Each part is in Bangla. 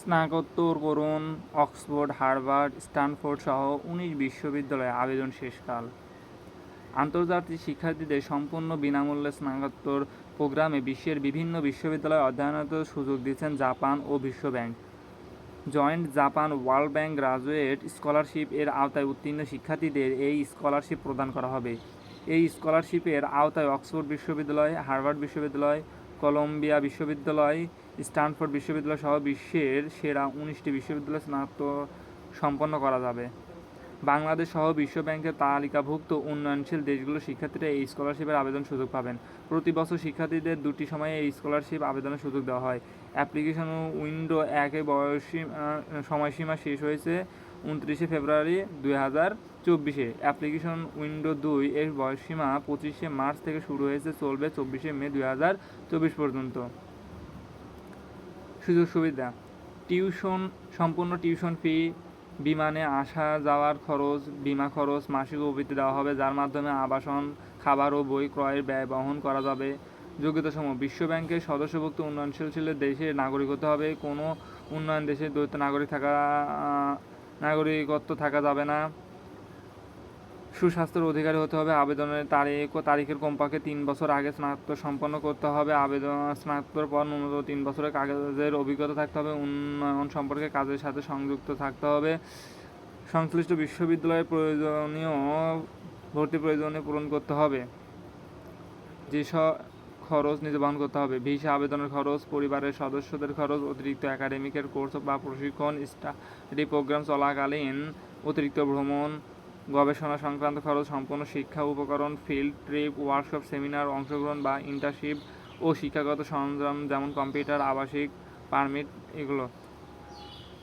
স্নাতকোত্তর করুন, অক্সফোর্ড, হার্ভার্ড, স্ট্যানফোর্ড সহ উনিশ বিশ্ববিদ্যালয়ে আবেদন শেষকাল। আন্তর্জাতিক শিক্ষার্থীদের সম্পূর্ণ বিনামূল্যে স্নাতকোত্তর প্রোগ্রামে বিশ্বের বিভিন্ন বিশ্ববিদ্যালয়ে অধ্যয়নের সুযোগ দিচ্ছেন জাপান ও বিশ্বব্যাংক। Joint Japan World Bank graduate scholarship এর আওতায় উত্তীর্ণ শিক্ষার্থীদের এই স্কলারশিপ প্রদান করা হবে। এই স্কলারশিপের আওতায় অক্সফোর্ড বিশ্ববিদ্যালয়, হার্ভার্ড বিশ্ববিদ্যালয় কলম্বিয়া বিশ্ববিদ্যালয়, স্ট্যানফোর্ড বিশ্ববিদ্যালয় সহ বিশ্বের সেরা উনিশটি বিশ্ববিদ্যালয় স্নাতক সম্পন্ন করা যাবে। বাংলাদেশ সহ বিশ্ব ব্যাংকের তালিকাভুক্ত উন্নয়নশীল দেশগুলোর শিক্ষার্থীরা এই স্কলারশিপের আবেদন সুযোগ পাবেন। প্রতি বছর শিক্ষার্থীদের দুটি সময়ে এই স্কলারশিপ আবেদনের সুযোগ দেওয়া হয়। অ্যাপ্লিকেশন উইন্ডো একে বয়সী সময়সীমা শেষ হয়েছে উনত্রিশে ফেব্রুয়ারি দুই হাজার চব্বিশে। অ্যাপ্লিকেশন উইন্ডো দুই এর বয়সসীমা পঁচিশে মার্চ থেকে শুরু হয়েছে, চলবে চব্বিশে মে দুই হাজার চব্বিশ পর্যন্ত। সুযোগ সুবিধা, টিউশন, সম্পূর্ণ টিউশন ফি, বিমানে আসা যাওয়ার খরচ, বিমা খরচ, মাসিক অবৃত্তি দেওয়া হবে, যার মাধ্যমে আবাসন, খাবার ও বই ক্রয়ের ব্যয় বহন করা যাবে। যোগ্যতাসমূহ বিশ্ব ব্যাংকের সদস্যভুক্ত উন্নয়নশীল দেশের নাগরিক হতে হবে। কোনো উন্নয়ন দেশের দ্বৈত নাগরিক থাকা নাগরিকত্ব থাকা যাবে না। সুস্বাস্থ্যের অধিকারী হতে হবে। আবেদনের তারিখ ও তারিখের কমপক্ষে তিন বছর আগে স্নাতক সম্পন্ন করতে হবে। আবেদন স্নাতকের পর ন্যূনতম তিন বছরের কাগজের অভিজ্ঞতা থাকতে হবে। উন্নয়ন সম্পর্কে কাজের সাথে সংযুক্ত থাকতে হবে। সংশ্লিষ্ট বিশ্ববিদ্যালয়ের প্রয়োজনীয় ভর্তি প্রয়োজনে পূরণ করতে হবে। যেসব খরচ নিজে বহন করতে হবে। ভিসা আবেদনের খরচ, পরিবারের সদস্যদের খরচ, অতিরিক্ত একাডেমিকের কোর্স বা প্রশিক্ষণ স্টাডি প্রোগ্রাম চলাকালীন অতিরিক্ত ভ্রমণ, গবেষণা সংক্রান্ত খরচ, সম্পূর্ণ শিক্ষা উপকরণ ফিল্ড ট্রিপ ওয়ার্কশপ সেমিনার অংশগ্রহণ বা ইন্টার্নশিপ ও শিক্ষাগত সরঞ্জাম যেমন কম্পিউটার আবাসিক পারমিট এগুলো।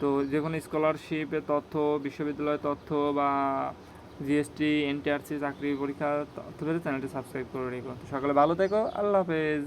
তো যে কোনো স্কলারশিপের তথ্য, বিশ্ববিদ্যালয়ের তথ্য বা জিএসটি এনটিআরসি চাকরি পরীক্ষা তুলে চ্যানেলটি সাবস্ক্রাইব করে রেখো। সকালে ভালো থেকো আল্লাহ হাফেজ।